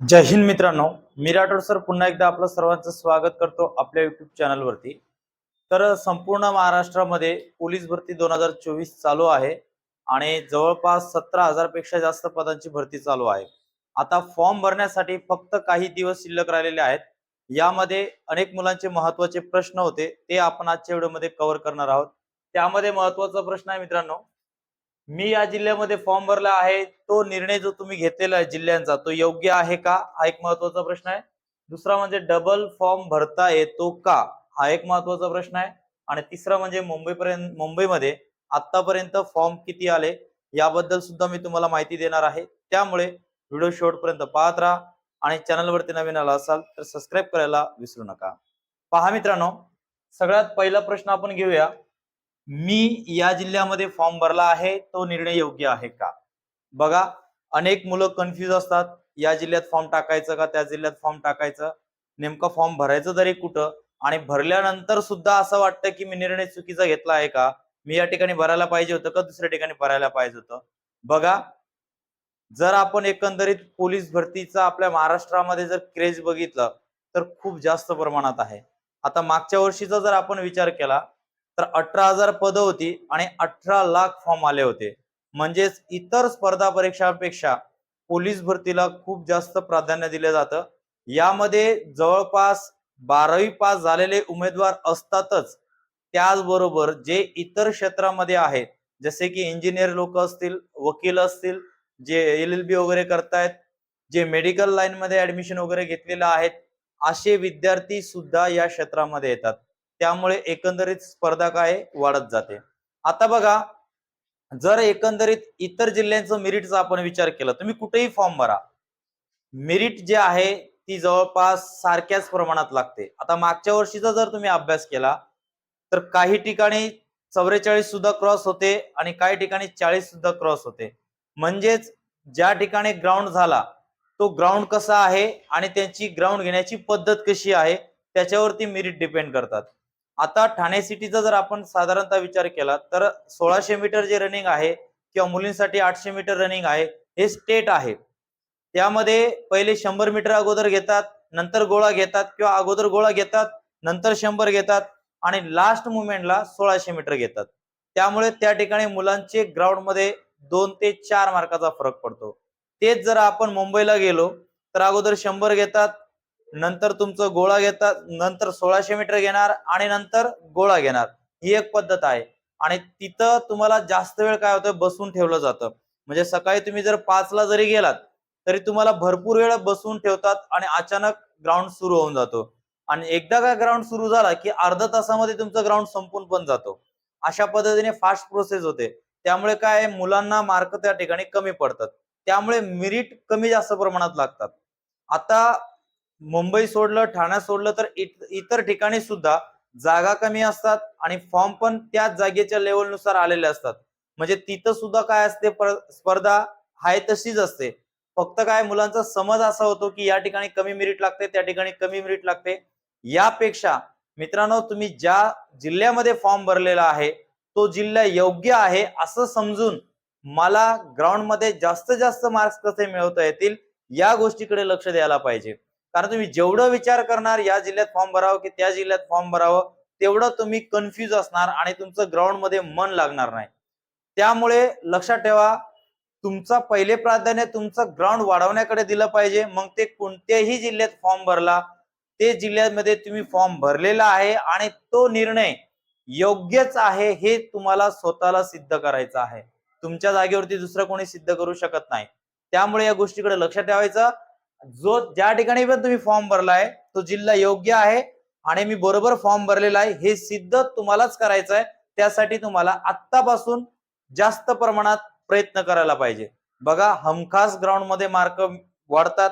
जय हिंद मित्रांनो मी राठोड सर. पुन्हा एकदा आपलं सर्वांचं स्वागत करतो आपल्या युट्यूब चॅनलवरती तर संपूर्ण महाराष्ट्रामध्ये पोलीस भरती दोन हजार चोवीस चालू आहे आणि जवळपास सतरा हजारपेक्षा जास्त पदांची भरती चालू आहे. आता फॉर्म भरण्यासाठी फक्त काही दिवस शिल्लक राहिलेले आहेत. यामध्ये अनेक मुलांचे महत्त्वाचे प्रश्न होते ते आपण आजच्या व्हिडिओमध्ये कव्हर करणार आहोत. त्यामध्ये महत्त्वाचा प्रश्न आहे मित्रांनो मी या जिल्ह्यामध्ये फॉर्म भरला आहे. तो निर्णय जो तुम्ही घेतलेला आहे जिल्ह्यांचा तो योग्य आहे का? हा एक महत्त्वाचा प्रश्न आहे. दुसरा म्हणजे डबल फॉर्म भरता येतो का? हा एक महत्त्वाचा प्रश्न आहे. आणि तिसरा म्हणजे मुंबईपर्यंत मुंबईमध्ये आतापर्यंत फॉर्म किती आले? याबद्दल सुद्धा मी तुम्हाला माहिती देणार आहे. त्यामुळे व्हिडिओ शेवटपर्यंत पाहत राहा. आणि चॅनलवरती नवीन आला असाल तर सबस्क्राईब करायला विसरू नका. पहा मित्रांनो सगळ्यात पहिला प्रश्न आपण घेऊया. मी या जिल्ह्यामध्ये फॉर्म भरला आहे तो निर्णय योग्य आहे का? बघा अनेक मुलं कन्फ्युज असतात. या जिल्ह्यात फॉर्म टाकायचं का? त्या जिल्ह्यात फॉर्म टाकायचं. नेमकं फॉर्म भरायचं तरी कुठं? आणि भरल्यानंतर सुद्धा असं वाटतं की मी निर्णय चुकीचा घेतला आहे का? मी या ठिकाणी भरायला पाहिजे होतं का? दुसऱ्या ठिकाणी भरायला पाहिजे होतं? बघा जर आपण एकंदरीत पोलीस भरतीचा आपल्या महाराष्ट्रामध्ये जर क्रेज बघितलं तर खूप जास्त प्रमाणात आहे. आता मागच्या वर्षीचा जर आपण विचार केला तर अठरा हजार पदं होती आणि अठरा लाख फॉर्म आले होते. म्हणजेच इतर स्पर्धा परीक्षांपेक्षा पोलीस भरतीला खूप जास्त प्राधान्य दिलं जातं. यामध्ये जवळपास बारावी पास झालेले उमेदवार असतातच. त्याचबरोबर जे इतर क्षेत्रामध्ये आहेत जसे की इंजिनियर लोक असतील वकील असतील जे एल एल बी वगैरे करतायत जे मेडिकल लाईन मध्ये ऍडमिशन वगैरे घेतलेले आहेत असे विद्यार्थी सुद्धा या क्षेत्रामध्ये येतात. त्यामुळे एकंदरीत स्पर्धा काय वाढत जाते. आता बघा जर एकंदरीत इतर जिल्ह्यांचं मेरिटचा आपण विचार केला तुम्ही कुठेही फॉर्म भरा. मेरिट जे आहे ती जवळपास सारख्याच प्रमाणात लागते. आता मागच्या वर्षीचा जर तुम्ही अभ्यास केला तर काही ठिकाणी चौवेचाळीस सुद्धा क्रॉस होते आणि काही ठिकाणी चाळीस सुद्धा क्रॉस होते. म्हणजेच ज्या ठिकाणी ग्राउंड झाला तो ग्राउंड कसा आहे आणि त्यांची ग्राउंड घेण्याची पद्धत कशी आहे त्याच्यावरती मेरिट डिपेंड करतात. आता ठाणे सिटीचा जर आपण साधारणतः विचार केला तर सोळाशे मीटर जे रनिंग आहे किंवा मुलींसाठी आठशे मीटर रनिंग आहे हे स्टेट आहे. त्यामध्ये पहिले शंभर मीटर अगोदर घेतात नंतर गोळा घेतात किंवा अगोदर गोळा घेतात नंतर शंभर घेतात आणि लास्ट मुवमेंटला सोळाशे मीटर घेतात. त्यामुळे त्या ठिकाणी मुलांचे ग्राउंडमध्ये दोन ते चार मार्काचा फरक पडतो. तेच जर आपण मुंबईला गेलो तर अगोदर शंभर घेतात नंतर तुमचं गोळा घेतात नंतर सोळाशे मीटर घेणार आणि नंतर गोळा घेणार. ही एक पद्धत आहे. आणि तिथं तुम्हाला जास्त वेळ काय होतं बसून ठेवलं जातं. म्हणजे सकाळी तुम्ही जर पाचला जरी गेलात तरी तुम्हाला भरपूर वेळ बसून ठेवतात आणि अचानक ग्राउंड सुरू होऊन जातो. आणि एकदा का ग्राउंड सुरू झाला की अर्धा तासामध्ये तुमचं ग्राउंड संपून पण जातो. अशा पद्धतीने फास्ट प्रोसेस होते. त्यामुळे काय मुलांना मार्क त्या ठिकाणी कमी पडतात. त्यामुळे मिरिट कमी जास्त प्रमाणात लागतात. आता मुंबई सोडलं ठाणा सोडलं तर इतर ठिकाणी सुद्धा जागा कमी असतात आणि फॉर्म पण त्याच जागेच्या लेवलनुसार आलेले असतात. म्हणजे तिथं सुद्धा काय असते स्पर्धा आहे तशीच असते. फक्त काय मुलांचा समज असा होतो की या ठिकाणी कमी मेरिट लागते त्या ठिकाणी कमी मेरिट लागते. यापेक्षा मित्रांनो तुम्ही ज्या जिल्ह्यामध्ये फॉर्म भरलेला आहे तो जिल्हा योग्य आहे असं समजून मला ग्राउंडमध्ये जास्तीत जास्त मार्क्स कसे मिळवता येतील या गोष्टीकडे लक्ष द्यायला पाहिजे. कारण तुम्ही जेवढं विचार करणार या जिल्ह्यात फॉर्म भरावं की त्या जिल्ह्यात फॉर्म भरावं तेवढं तुम्ही कन्फ्यूज असणार आणि तुमचं ग्राउंडमध्ये मन लागणार नाही. त्यामुळे लक्षात ठेवा तुमचा पहिले प्राधान्य तुमचं ग्राउंड वाढवण्याकडे दिलं पाहिजे. मग ते कोणत्याही जिल्ह्यात फॉर्म भरला ते जिल्ह्यामध्ये तुम्ही फॉर्म भरलेला आहे आणि तो निर्णय योग्यच आहे हे तुम्हाला स्वतःला सिद्ध करायचं आहे. तुमच्या जागेवरती दुसरं कोणी सिद्ध करू शकत नाही. त्यामुळे या गोष्टीकडे लक्ष ठेवायचं. जो ज्या ठिकाणी पण तुम्ही फॉर्म भरलाय तो जिल्हा योग्य आहे आणि मी बरोबर फॉर्म भरलेला आहे हे सिद्ध तुम्हालाच करायचं आहे त्यासाठी तुम्हाला आत्तापासून जास्त प्रमाणात प्रयत्न करायला पाहिजे. बघा हमखास ग्राउंडमध्ये मार्क वाढतात.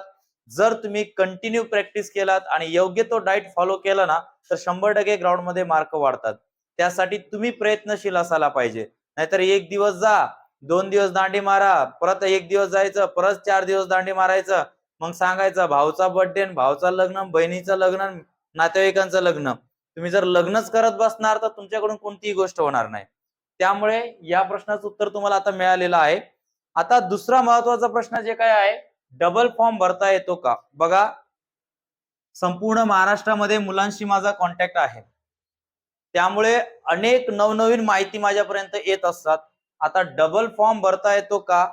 जर तुम्ही कंटिन्यू प्रॅक्टिस केलात आणि योग्य तो डाईट फॉलो केला ना तर शंभर टक्के ग्राउंडमध्ये मार्क वाढतात. त्यासाठी तुम्ही प्रयत्नशील असायला पाहिजे. नाहीतर एक दिवस जा दोन दिवस दांडी मारा परत एक दिवस जायचं परत चार दिवस दांडी मारायचं मग सांगायचा भाऊचा बर्थडे भाऊचा लग्न बहिणीचं लग्न नातेवाईकांचं लग्न. तुम्ही जर लग्नच करत बसणार तर तुमच्याकडून कोणतीही गोष्ट होणार नाही. त्यामुळे या प्रश्नाचं उत्तर तुम्हाला आता मिळालेलं आहे. आता दुसरा महत्त्वाचा प्रश्न जे काय आहे डबल फॉर्म भरता येतो का? बघा संपूर्ण महाराष्ट्रामध्ये मुलांशी माझा कॉन्टॅक्ट आहे. त्यामुळे अनेक नवनवीन माहिती माझ्यापर्यंत येत असतात. आता डबल फॉर्म भरता येतो का?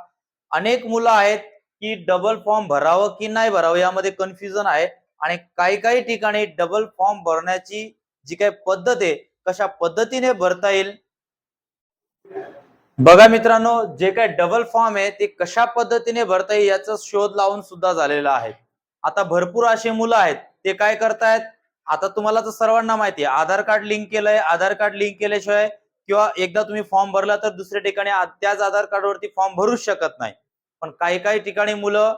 अनेक मुलं आहेत की डबल फॉर्म भरावं की नाही भरावं यामध्ये कन्फ्युजन आहे. आणि काही काही ठिकाणी डबल फॉर्म भरण्याची जी काही पद्धत आहे कशा पद्धतीने भरता येईल? बघा मित्रांनो जे काही डबल फॉर्म आहे ते कशा पद्धतीने भरता येईल याचा शोध लावून सुद्धा झालेला आहे. आता भरपूर असे मुलं आहेत ते काय करतायत? आता तुम्हाला तर सर्वांना माहिती आहे आधार कार्ड लिंक केलंय आधार कार्ड लिंक केल्याशिवाय किंवा एकदा तुम्ही फॉर्म भरला तर दुसऱ्या ठिकाणी त्याच आधार कार्डवरती फॉर्म भरूच शकत नाही. पण काही काही ठिकाणी मुलं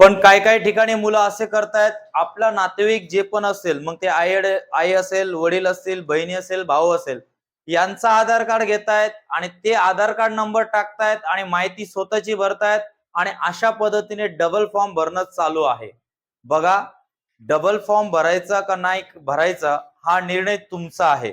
पण काही काही ठिकाणी मुलं असे करतायत आपला नातेवाईक जे पण असेल मग ते आई आई असेल वडील असतील बहिणी असेल भाऊ असेल यांचा आधार कार्ड घेतायत आणि ते आधार कार्ड नंबर टाकतायत आणि माहिती स्वतःची भरतायत आणि अशा पद्धतीने डबल फॉर्म भरणं चालू आहे. बघा डबल फॉर्म भरायचा का नाही भरायचा हा निर्णय तुमचा आहे.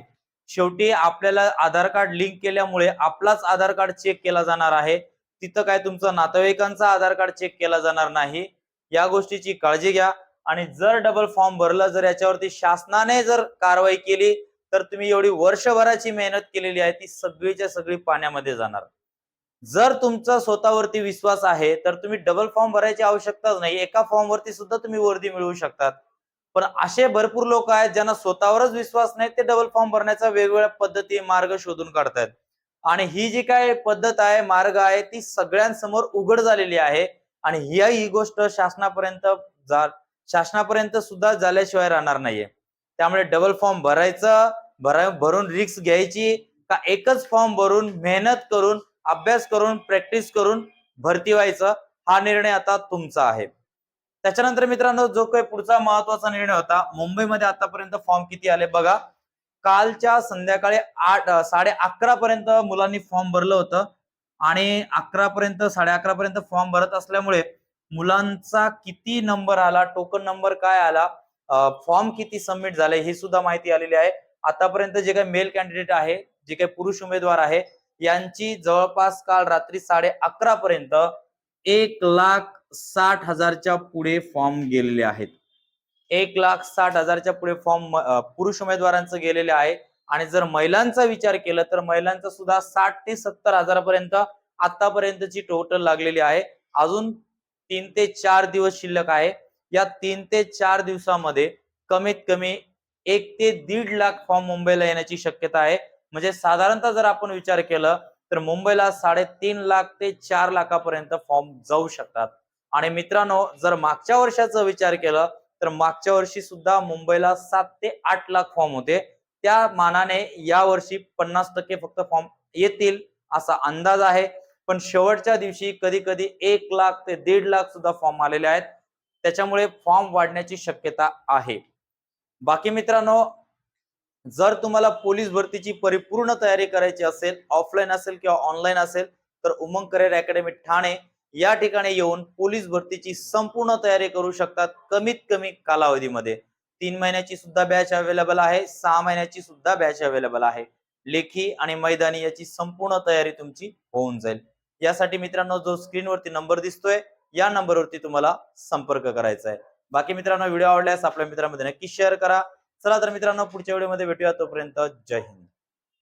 शेवटी आपल्याला आधार कार्ड लिंक केल्यामुळे आपलाच आधार कार्ड चेक केला जाणार आहे. तिथं काय तुमचं नातेवाईकांचा आधार कार्ड चेक केला जाणार नाही या गोष्टीची काळजी घ्या. आणि जर डबल फॉर्म भरला जर याच्यावरती शासनाने जर कारवाई केली तर तुम्ही एवढी वर्षभराची मेहनत केलेली आहे ती सगळीच्या सगळी पाण्यामध्ये जाणार. जर तुमचा स्वतःवरती विश्वास आहे तर तुम्ही डबल फॉर्म भरायची आवश्यकताच नाही. एका फॉर्मवरती सुद्धा तुम्ही वर्दी मिळवू शकतात. पण असे भरपूर लोक आहेत ज्यांना स्वतःवरच विश्वास नाही ते डबल फॉर्म भरण्याचा वेगवेगळ्या पद्धती मार्ग शोधून काढतायत. आणि ही जी काय पद्धत आहे मार्ग आहे ती सगळ्यांसमोर उघड झालेली आहे. आणि ही ही गोष्ट शासनापर्यंत जा शासनापर्यंत सुद्धा झाल्याशिवाय राहणार नाहीये. त्यामुळे डबल फॉर्म भरायचं भरा भरून रिक्स घ्यायची का एकच फॉर्म भरून मेहनत करून अभ्यास करून प्रॅक्टिस करून भरती व्हायचं हा निर्णय आता तुमचा आहे. त्याच्यानंतर मित्रांनो जो काही पुढचा महत्त्वाचा निर्णय होता मुंबईमध्ये आतापर्यंत फॉर्म किती आले बघा. कालच्या संध्याकाळी आठ साडे अकरा पर्यंत मुलांनी फॉर्म भरलं होतं. आणि अकरा पर्यंत साडे अकरा पर्यंत फॉर्म भरत असल्यामुळे मुलांचा किती नंबर आला टोकन नंबर काय आला फॉर्म किती सबमिट झाले ही सुद्धा माहिती आलेली आहे. आतापर्यंत जे काही मेल कॅन्डिडेट आहे जे काही पुरुष उमेदवार आहे यांची जवळपास काल रात्री साडे अकरा पर्यंत एक लाख साठ हजारच्या पुढे फॉर्म गेलेले आहेत. एक लाख साठ हजारच्या पुढे फॉर्म पुरुष उमेदवारांचं गेलेले आहे. आणि जर महिलांचा विचार केला तर महिलांचा सुद्धा साठ ते सत्तर हजारापर्यंत आतापर्यंतची टोटल लागलेली आहे. अजून तीन ते चार दिवस शिल्लक आहे. या तीन ते चार दिवसामध्ये कमीत कमी एक ते दीड लाख फॉर्म मुंबईला येण्याची शक्यता आहे. म्हणजे साधारणतः जर आपण विचार केला तर मुंबईला साडेतीन लाख ते चार लाखापर्यंत फॉर्म जाऊ शकतात. आणि मित्रांनो जर मागच्या वर्षाचा विचार केला तर मागच्या वर्षी सुद्धा मुंबईला सात ते आठ लाख फॉर्म होते. त्या मानाने या वर्षी पन्नास टक्के फक्त फॉर्म येतील असा अंदाज आहे. पण शेवटच्या दिवशी कधी कधी एक लाख ते दीड लाख सुद्धा फॉर्म आलेले आहेत. त्याच्यामुळे फॉर्म वाढण्याची शक्यता आहे. बाकी मित्रांनो जर तुम्हाला पोलीस भरतीची परिपूर्ण तयारी करायची असेल ऑफलाईन असेल किंवा ऑनलाईन असेल तर उमंग करिअर अकॅडमी ठाणे या ठिकाणी येऊन पोलीस भरतीची संपूर्ण तयारी करू शकतात कमीत कमी कालावधीमध्ये. तीन महिन्याची सुद्धा बॅच अवेलेबल आहे सहा महिन्याची सुद्धा बॅच अवेलेबल आहे. लेखी आणि मैदानी याची संपूर्ण तयारी तुमची होऊन जाईल. यासाठी मित्रांनो जो स्क्रीनवरती नंबर दिसतोय या नंबरवरती तुम्हाला संपर्क करायचा आहे. बाकी मित्रांनो व्हिडिओ आवडल्यास आपल्या मित्रांमध्ये नक्की शेअर करा. चला तर मित्रांनो पुढच्या व्हिडिओमध्ये भेटूया. तोपर्यंत जय हिंद.